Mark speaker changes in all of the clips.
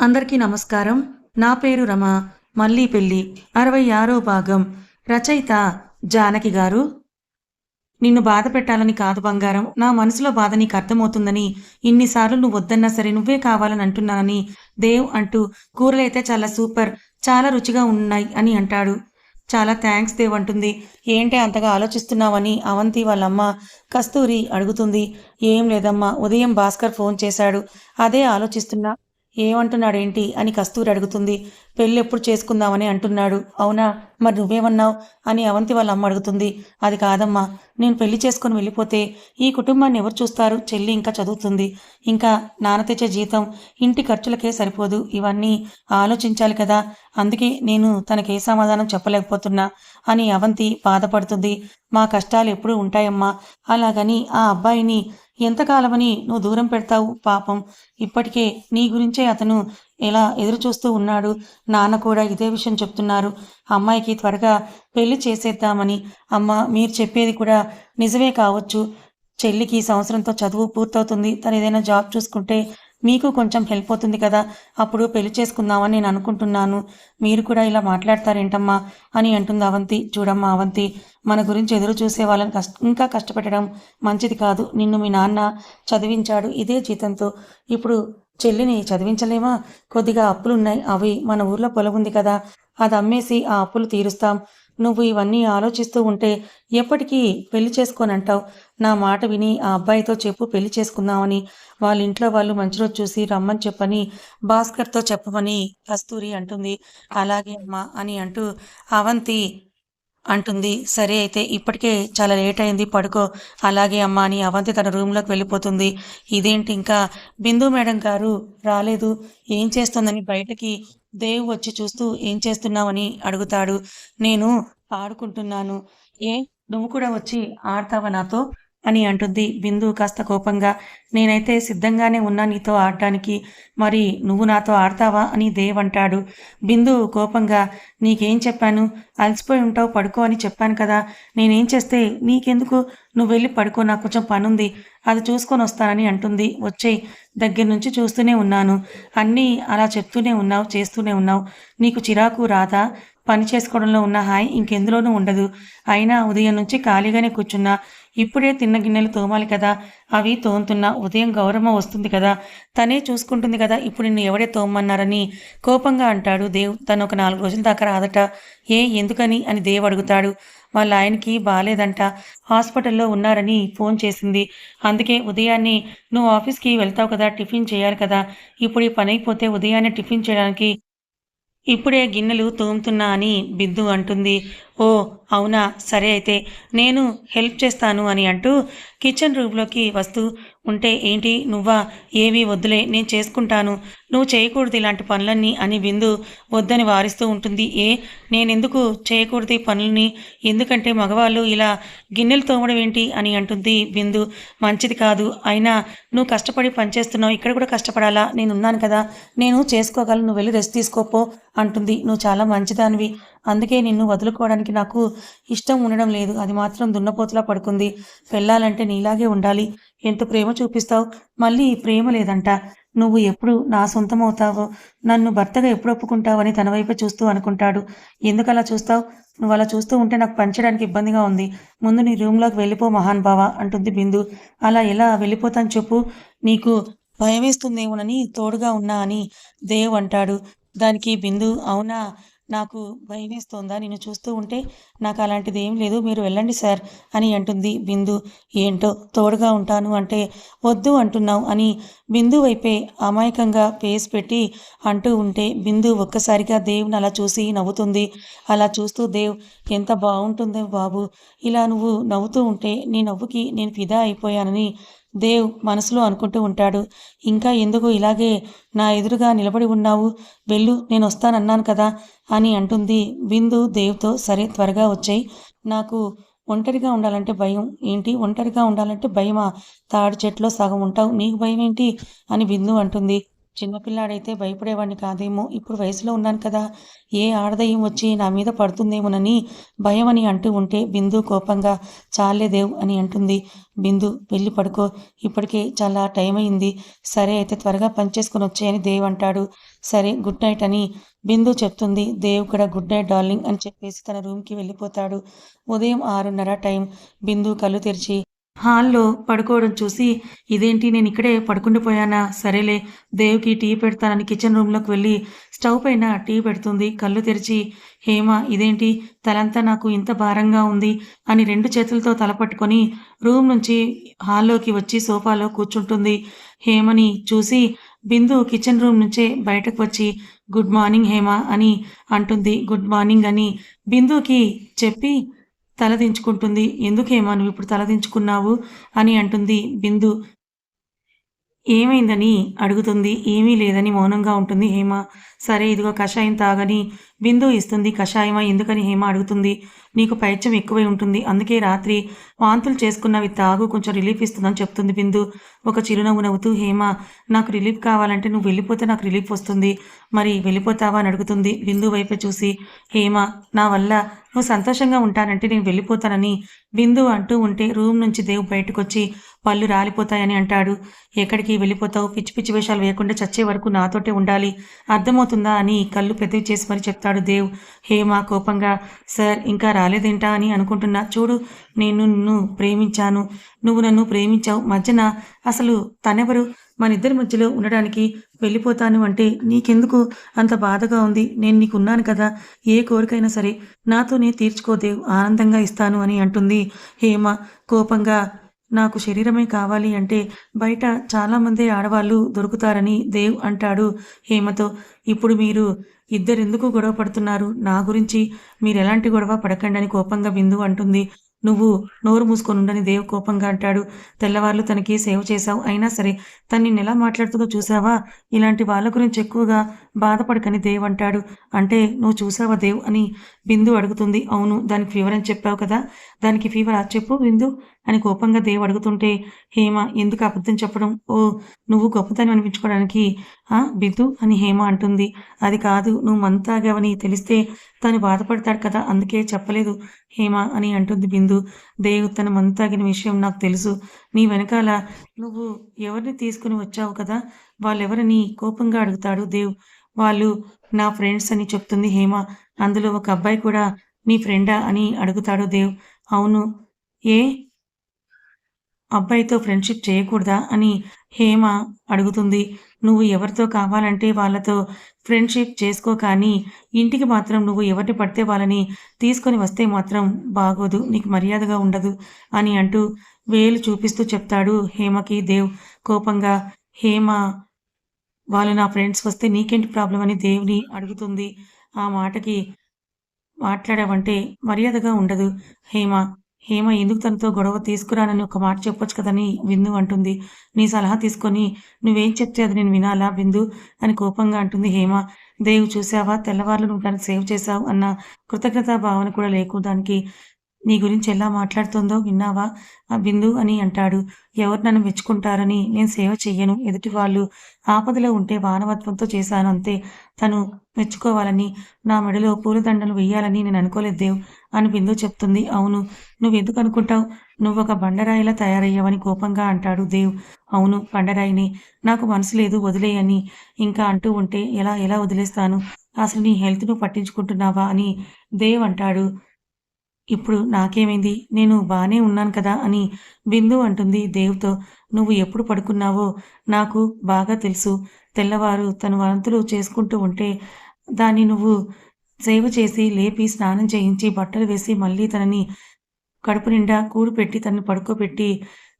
Speaker 1: అందరికీ నమస్కారం. నా పేరు రమ. మళ్ళీ పెళ్ళి అరవై ఆరో భాగం. రచయిత జానకి గారు. నిన్ను బాధ పెట్టాలని కాదు బంగారం. నా మనసులో బాధ నీకు అర్థమవుతుందని ఇన్నిసార్లు నువ్వు వద్దన్నా సరే నువ్వే కావాలని అంటున్నానని దేవ్ అంటూ కూరలైతే చాలా సూపర్ చాలా రుచిగా ఉన్నాయి అని అంటాడు. చాలా థ్యాంక్స్ దేవ్ అంటుంది. ఏంటి అంతగా ఆలోచిస్తున్నావని అవంతి వాళ్ళమ్మ కస్తూరి అడుగుతుంది. ఏం లేదమ్మా ఉదయం భాస్కర్ ఫోన్ చేశాడు. అదే ఆలోచిస్తున్నా. ఏమంటున్నాడేంటి అని కస్తూరి అడుగుతుంది. పెళ్ళి ఎప్పుడు చేసుకుందామని అంటున్నాడు. అవునా? మరి నువ్వేమన్నావు? అని అవంతి వాళ్ళ అమ్మ అడుగుతుంది. అది కాదమ్మా. నేను పెళ్ళి చేసుకుని వెళ్ళిపోతే ఈ కుటుంబాన్ని ఎవరు చూస్తారు? చెల్లి ఇంకా చదువుతుంది. ఇంకా నాన్న తెచ్చే జీతం ఇంటి ఖర్చులకే సరిపోదు. ఇవన్నీ ఆలోచించాలి కదా. అందుకే నేను తనకే సమాధానం చెప్పలేకపోతున్నా అని అవంతి బాధపడుతుంది. మా కష్టాలు ఎప్పుడూ ఉంటాయమ్మా. అలాగని ఆ అబ్బాయిని ఎంతకాలమని నువ్వు దూరం పెడతావు? పాపం. ఇప్పటికే నీ గురించే అతను ఎలా ఎదురు చూస్తూ ఉన్నాడు? నాన్న కూడా ఇదే విషయం చెప్తున్నారు. అమ్మాయికి త్వరగా పెళ్ళి చేసేద్దామని. అమ్మ మీరు చెప్పేది కూడా నిజమే కావచ్చు. చెల్లికి సంవత్సరంతో చదువు పూర్తవుతుంది. తను ఏదైనా జాబ్ చూసుకుంటే మీకు కొంచెం హెల్ప్ అవుతుంది కదా అప్పుడు పెళ్ళి చేసుకుందామని నేను అనుకుంటున్నాను. మీరు కూడా ఇలా మాట్లాడతారేంటమ్మా అని అంటుంది అవంతి. చూడమ్మా అవంతి మన గురించి ఎదురు చూసే వాళ్ళని కష్ట ఇంకా కష్టపెట్టడం మంచిది కాదు. నిన్ను మీ నాన్న చదివించాడు ఇదే జీతంతో. ఇప్పుడు చెల్లిని చదివించలేమా? కొద్దిగా అప్పులున్నాయి. అవి మన ఊర్లో పొలం ఉంది కదా అది అమ్మేసి ఆ అప్పులు తీరుస్తాం. నువ్వు ఇవన్నీ ఆలోచిస్తూ ఉంటే ఎప్పటికీ పెళ్ళి చేసుకోనంటావు. నా మాట విని ఆ అబ్బాయితో చెప్పు పెళ్ళి చేసుకుందామని. వాళ్ళ ఇంట్లో వాళ్ళు మంచి రోజు చూసి రమ్మని చెప్పని భాస్కర్తో చెప్పమని కస్తూరి అంటుంది. అలాగే అమ్మా అని అంటూ అవంతి అంటుంది. సరే అయితే ఇప్పటికే చాలా లేట్ అయింది పడుకో. అలాగే అమ్మ అని అవంతి తన రూమ్లోకి వెళ్ళిపోతుంది. ఇదేంటి ఇంకా? బిందు మేడం గారు రాలేదు. ఏం చేస్తుందని బయటకి దేవ్ వచ్చి చూస్తూ ఏం చేస్తున్నావని అడుగుతాడు. నేను ఆడుకుంటున్నాను. ఏ? నువ్వు కూడా వచ్చి ఆడతావా నాతో? అని అంటుంది బిందు కాస్త కోపంగా. నేనైతే సిద్ధంగానే ఉన్నా నీతో ఆడటానికి మరి నువ్వు నాతో ఆడతావా అని దేవ్ అంటాడు. బిందు కోపంగా నీకేం చెప్పాను? అలసిపోయి ఉంటావు పడుకో అని చెప్పాను కదా. నేనేం చేస్తే నీకెందుకు? నువ్వు వెళ్ళి పడుకో నాకు కొంచెం పనుంది. అది చూసుకొని వస్తానని అంటుంది. వచ్చేయి దగ్గర నుంచి చూస్తూనే ఉన్నాను. అన్నీ అలా చెప్తూనే ఉన్నావు చేస్తూనే ఉన్నావు. నీకు చిరాకు రాదా? పని చేసుకోవడంలో ఉన్న హాయ్ ఇంకెందులోనూ ఉండదు. అయినా ఉదయం నుంచి ఖాళీగానే కూర్చున్నా. ఇప్పుడే తిన్న గిన్నెలు తోమాలి కదా. అవి తోముతున్నా ఉదయం గౌరమ్మ వస్తుంది కదా. తనే చూసుకుంటుంది కదా ఇప్పుడు నిన్ను ఎవడే తోమన్నారని. కోపంగా అంటాడు దేవ్. తను ఒక నాలుగు రోజుల దాకా రాదట. ఏ ఎందుకని? అని దేవ్ అడుగుతాడు. వాళ్ళ ఆయనకి బాగాలేదంట హాస్పిటల్లో ఉన్నారని ఫోన్ చేసింది. అందుకే ఉదయాన్నే నువ్వు ఆఫీస్కి వెళ్తావు కదా టిఫిన్ చేయాలి కదా. ఇప్పుడు ఈ పని అయిపోతే ఉదయాన్నే టిఫిన్ చేయడానికి ఇప్పుడే గిన్నెలు తోముతున్నా అని బిద్దు అంటుంది. ఓ అవునా? సరే అయితే నేను హెల్ప్ చేస్తాను అని అంటూ కిచెన్ రూమ్లోకి వస్తూ ఉంటే ఏంటి? నువ్వా? ఏవీ వద్దులే నేను చేసుకుంటాను. నువ్వు చేయకూడదు ఇలాంటి పనులన్నీ అని విందు వద్దని వారిస్తూ ఉంటుంది. ఏ? నేనెందుకు చేయకూడదు ఈ పనులని? ఎందుకంటే మగవాళ్ళు ఇలా గిన్నెలు తోమడం ఏంటి? అని అంటుంది బిందు మంచిది కాదు. అయినా నువ్వు కష్టపడి పనిచేస్తున్నావు. ఇక్కడ కూడా కష్టపడాలా? నేను ఉన్నాను కదా. నేను చేసుకోగలను. నువ్వు వెళ్ళి రెస్ట్ తీసుకోపో అంటుంది. నువ్వు చాలా మంచిదానివి. అందుకే నిన్ను వదులుకోవడానికి నాకు ఇష్టం ఉండడం లేదు. అది మాత్రం దున్నపోతులా పడుకుంది. వెళ్ళాలంటే నీలాగే ఉండాలి. ఎంత ప్రేమ చూపిస్తావు? మళ్ళీ ప్రేమ లేదంట. నువ్వు ఎప్పుడు నా సొంతమవుతావో? నన్ను భర్తగా ఎప్పుడు ఒప్పుకుంటావని తన వైపు చూస్తూ అనుకుంటాడు. ఎందుకు అలా చూస్తావు? నువ్వు అలా చూస్తూ ఉంటే నాకు పంచడానికి ఇబ్బందిగా ఉంది. ముందు నీ రూమ్లోకి వెళ్ళిపో మహాన్ బావా అంటుంది బిందు. అలా ఎలా వెళ్ళిపోతాను చెప్పు? నీకు భయమేస్తుందేమోనని తోడుగా ఉన్నా అని దేవ్ అంటాడు. దానికి బిందు అవునా? నాకు భయమేస్తోందా? నిన్ను చూస్తూ ఉంటే నాకు అలాంటిది ఏం లేదు. మీరు వెళ్ళండి సార్ అని అంటుంది. బిందు ఏంటో తోడుగా ఉంటాను అంటే వద్దు అంటున్నావు అని బిందు వైపే అమాయకంగా ఫేస్ పెట్టి అంటూ ఉంటే బిందు ఒక్కసారిగా దేవుని అలా చూసి నవ్వుతుంది. అలా చూస్తూ దేవ్ ఎంత బాగుంటుందో బాబు ఇలా నువ్వు నవ్వుతూ ఉంటే నీ నవ్వుకి నేను ఫిదా అయిపోయానని దేవ్ మనసులో అనుకుంటూ ఉంటాడు. ఇంకా ఎందుకు ఇలాగే నా ఎదురుగా నిలబడి ఉన్నావు? వెళ్ళు నేను వస్తానన్నాను కదా అని అంటుంది. బిందు దేవ్తో సరే త్వరగా వచ్చాయి. నాకు ఒంటరిగా ఉండాలంటే భయం. ఏంటి? ఒంటరిగా ఉండాలంటే భయమా? తాడి చెట్లో సగం ఉంటావు. నీకు భయం ఏంటి అని బిందు అంటుంది. చిన్నపిల్లాడైతే భయపడేవాడిని కాదేమో ఇప్పుడు వయసులో ఉన్నాను కదా. ఏ ఆడదయ్యం వచ్చి నా మీద పడుతుందేమోనని భయం అని అంటూ ఉంటే బిందు కోపంగా చాలేదేవ్ అని అంటుంది. బిందు వెళ్ళి పడుకో. ఇప్పటికే చాలా టైం అయింది. సరే అయితే త్వరగా పనిచేసుకుని వచ్చాయని దేవ్ అంటాడు. సరే గుడ్ నైట్ అని బిందు చెప్తుంది. దేవ్ కూడా గుడ్ నైట్ డార్లింగ్ అని చెప్పేసి తన రూమ్కి వెళ్ళిపోతాడు. ఉదయం ఆరున్నర టైం బిందు కళ్ళు తెరిచి హాల్లో పడుకోవడం చూసి ఇదేంటి? నేను ఇక్కడే పడుకుండిపోయానా సరేలే దేవ్కి టీ పెడతానని కిచెన్ రూమ్లోకి వెళ్ళి స్టవ్ పైన టీ పెడుతుంది. కళ్ళు తెరిచి హేమ ఇదేంటి? తలంతా నాకు ఇంత భారంగా ఉంది అని రెండు చేతులతో తలపట్టుకొని రూమ్ నుంచి హాల్లోకి వచ్చి సోఫాలో కూర్చుంటుంది. హేమని చూసి బిందు కిచెన్ రూమ్ నుంచే బయటకు వచ్చి గుడ్ మార్నింగ్ హేమ అని అంటుంది. గుడ్ మార్నింగ్ అని బిందుకి చెప్పి తలదించుకుంటుంది. ఎందుకేమా నువ్వు ఇప్పుడు తలదించుకున్నావు? అని అంటుంది బిందు. ఏమైందని? అడుగుతుంది. ఏమీ లేదని మౌనంగా ఉంటుంది హేమ. సరే ఇదిగో కషాయం తాగని బిందు ఇస్తుంది కషాయమా ఎందుకని హేమ అడుగుతుంది. నీకు పైత్యం ఎక్కువై ఉంటుంది. అందుకే రాత్రి వాంతులు చేసుకున్నవి తాగు కొంచెం రిలీఫ్ ఇస్తుందని చెప్తుంది బిందు ఒక చిరునవ్వు నవ్వుతూ హేమ నాకు రిలీఫ్ కావాలంటే నువ్వు వెళ్ళిపోతే నాకు రిలీఫ్ వస్తుంది. మరి వెళ్ళిపోతావా అని అడుగుతుంది బిందు వైపే చూసి హేమ నా వల్ల నువ్వు సంతోషంగా ఉంటానంటే నేను వెళ్ళిపోతానని బిందు అంటూ ఉంటే రూమ్ నుంచి దేవు బయటకొచ్చి పళ్ళు రాలిపోతాయని అంటాడు. ఎక్కడికి వెళ్ళిపోతావు? పిచ్చి పిచ్చి వేషాలు వేయకుండా చచ్చే వరకు నాతోటే ఉండాలి. అర్థమవుతుందా అని కళ్ళు పెద్దవి చేసి మరి చెప్తాడు దేవ్. హేమ కోపంగా సార్ ఇంకా రాలేదేంటా అని అనుకుంటున్నా. చూడు నేను నిన్ను ప్రేమించాను. నువ్వు నన్ను ప్రేమించావు. మధ్యన అసలు తనెవరు? మన ఇద్దరి మధ్యలో ఉండడానికి వెళ్ళిపోతాను అంటే నీకెందుకు? అంత బాధగా ఉంది. నేను నీకున్నాను కదా. ఏ కోరికైనా సరే నాతోనే తీర్చుకోదేవ్ ఆనందంగా ఇస్తాను అని అంటుంది హేమ కోపంగా. నాకు శరీరమే కావాలి అంటే బయట చాలామంది ఆడవాళ్ళు దొరుకుతారని దేవ్ అంటాడు. హేమతో ఇప్పుడు మీరు ఇద్దరెందుకు గొడవ పడుతున్నారు? నా గురించి మీరు ఎలాంటి గొడవ పడకండి అని కోపంగా బిందు అంటుంది. నువ్వు నోరు మూసుకొని ఉండని దేవ్ కోపంగా అంటాడు. తెల్లవార్లు తనకి సేవ చేశావు అయినా సరే తను నిన్ను ఎలా మాట్లాడుతుందో చూసావా ఇలాంటి వాళ్ళ గురించి ఎక్కువగా బాధపడకని దేవ్ అంటాడు. అంటే నువ్వు చూసావా దేవ్ అని బిందు అడుగుతుంది. అవును దానికి ఫీవర్ అని చెప్పావు కదా? దానికి ఫీవర్ చెప్పు బిందు అని కోపంగా దేవ్ అడుగుతుంటే హేమ ఎందుకు అబద్ధం చెప్పడం? ఓ నువ్వు గొప్పతనం అనిపించుకోవడానికి ఆ బిందు అని హేమ అంటుంది. అది కాదు నువ్వు మంతాగావని తెలిస్తే తను బాధపడతాడు కదా అందుకే చెప్పలేదు హేమ అని అంటుంది బిందు. దేవ్ తన మంతాగిన విషయం నాకు తెలుసు. నీ వెనకాల నువ్వు ఎవరిని తీసుకుని వచ్చావు కదా వాళ్ళెవరని కోపంగా అడుగుతాడు దేవ్. వాళ్ళు నా ఫ్రెండ్స్ అని చెప్తుంది హేమ. అందులో ఒక అబ్బాయి కూడా నీ ఫ్రెండా అని అడుగుతాడు దేవ్. అవును. ఏ? అబ్బాయితో ఫ్రెండ్షిప్ చేయకూడదా అని హేమ అడుగుతుంది. నువ్వు ఎవరితో కావాలంటే వాళ్ళతో ఫ్రెండ్షిప్ చేసుకో కానీ ఇంటికి మాత్రం నువ్వు ఎవరిని పడితే వాళ్ళని తీసుకొని వస్తే మాత్రం బాగోదు నీకు మర్యాదగా ఉండదు అని అంటూ వేలు చూపిస్తూ చెప్తాడు హేమకి దేవ్. కోపంగా హేమ వాళ్ళు నా ఫ్రెండ్స్ వస్తే నీకేంటి ప్రాబ్లం అని దేవుని అడుగుతుంది. ఆ మాటకి మాట్లాడావంటే మర్యాదగా ఉండదు హేమ. హేమ ఎందుకు తనతో గొడవ తీసుకురానని ఒక మాట చెప్పొచ్చు కదని బిందు అంటుంది. నీ సలహా తీసుకొని నువ్వేం చెప్తే అది నేను వినాలా బిందు అని కోపంగా అంటుంది హేమ. దేవు చూసావా తెల్లవారులు నువ్వు దానికి సేవ్ చేశావు అన్న కృతజ్ఞతా భావన కూడా లేకు దానికి. నీ గురించి ఎలా మాట్లాడుతుందో విన్నావా? ఆ బిందు అని అంటాడు. ఎవరు నన్ను మెచ్చుకుంటారని నేను సేవ చెయ్యను. ఎదుటి వాళ్ళు ఆపదలో ఉంటే మానవత్వంతో చేశాను అంతే. తను మెచ్చుకోవాలని నా మెడలో పూలదండలు వెయ్యాలని నేను అనుకోలేదు దేవ్ అని బిందు చెప్తుంది. అవును. నువ్వు ఎందుకు అనుకుంటావు? నువ్వు ఒక బండరాయిలా తయారయ్యావని కోపంగా అంటాడు దేవ్. అవును బండరాయిని. నాకు మనసు లేదు వదిలేయని. ఇంకా అంటూ ఉంటే ఎలా ఎలా వదిలేస్తాను? అసలు నీ హెల్త్ నువ్వు పట్టించుకుంటున్నావా అని దేవ్ అంటాడు. ఇప్పుడు నాకేమైంది? నేను బాగానే ఉన్నాను కదా అని బిందు అంటుంది దేవ్తో నువ్వు ఎప్పుడు పడుకున్నావో నాకు బాగా తెలుసు. తెల్లవారు తను వంతులు చేసుకుంటూ ఉంటే దాన్ని నువ్వు సేవ చేసి లేపి స్నానం చేయించి బట్టలు వేసి మళ్ళీ తనని కడుపు నిండా కూడు పెట్టి తనని పడుకోబెట్టి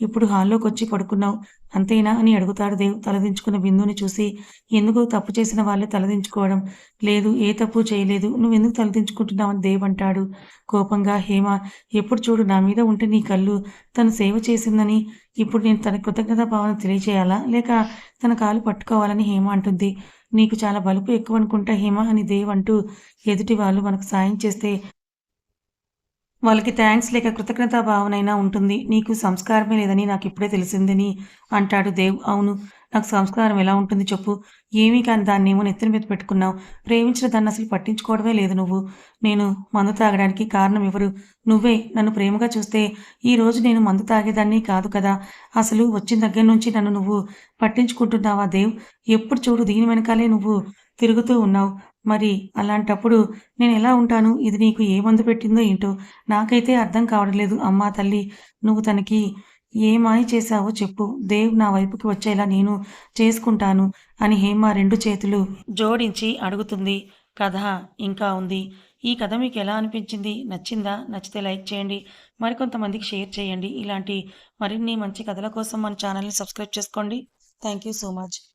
Speaker 1: ఇప్పుడు హాల్లోకి వచ్చి పడుకున్నావు. అంతేనా అని అడుగుతాడు దేవ్ తలదించుకున్న బిందుని చూసి. ఎందుకు తప్పు చేసిన వాళ్ళే తలదించుకోవడం? లేదు ఏ తప్పు చేయలేదు. నువ్వు ఎందుకు తలదించుకుంటున్నావని దేవ్ అంటాడు. కోపంగా హేమ ఎప్పుడు చూడు నా మీద ఉంటే నీ కళ్ళు తను సేవ చేసిందని. ఇప్పుడు నేను తన కృతజ్ఞత భావన తెలియజేయాలా లేక తన కాలు పట్టుకోవాలని హేమ అంటుంది. నీకు చాలా బలుపు ఎక్కువ అనుకుంటా హేమ అని దేవ్ అంటూ ఎదుటి వాళ్ళు మనకు సాయం చేస్తే వాళ్ళకి థ్యాంక్స్ లేక కృతజ్ఞతా భావనైనా ఉంటుంది. నీకు సంస్కారమే లేదని నాకు ఇప్పుడే తెలిసిందని అంటాడు దేవ్. అవును నాకు సంస్కారం ఎలా ఉంటుంది చెప్పు. ఏమీ కానీ దాన్ని ఏమో నెత్తిన మీద పెట్టుకున్నావు. ప్రేమించిన దాన్ని అసలు పట్టించుకోవడమే లేదు నువ్వు. నేను మందు తాగడానికి కారణం ఎవరు? నువ్వే. నన్ను ప్రేమగా చూస్తే ఈ రోజు నేను మందు తాగేదాన్ని కాదు కదా. అసలు వచ్చిన దగ్గర నుంచి నన్ను నువ్వు పట్టించుకుంటున్నావా దేవ్? ఎప్పుడు చూడు దీని వెనకాలే నువ్వు తిరుగుతూ ఉన్నావు. మరి అలాంటప్పుడు నేను ఎలా ఉంటాను? ఇది నీకు ఏ మందు పెట్టిందో ఏంటో నాకైతే అర్థం కావడం లేదు అమ్మా తల్లి నువ్వు తనకి ఏ మాయ చేశావో చెప్పు. దేవ్ నా వైపుకి వచ్చేలా నేను చేసుకుంటాను అని హేమ రెండు చేతులు జోడించి అడుగుతుంది. కథ ఇంకా ఉంది. ఈ కథ మీకు ఎలా అనిపించింది? నచ్చిందా? నచ్చితే లైక్ చేయండి. మరికొంతమందికి షేర్ చేయండి. ఇలాంటి మరిన్ని మంచి కథల కోసం మన ఛానల్ని సబ్స్క్రైబ్ చేసుకోండి. Thank you so much.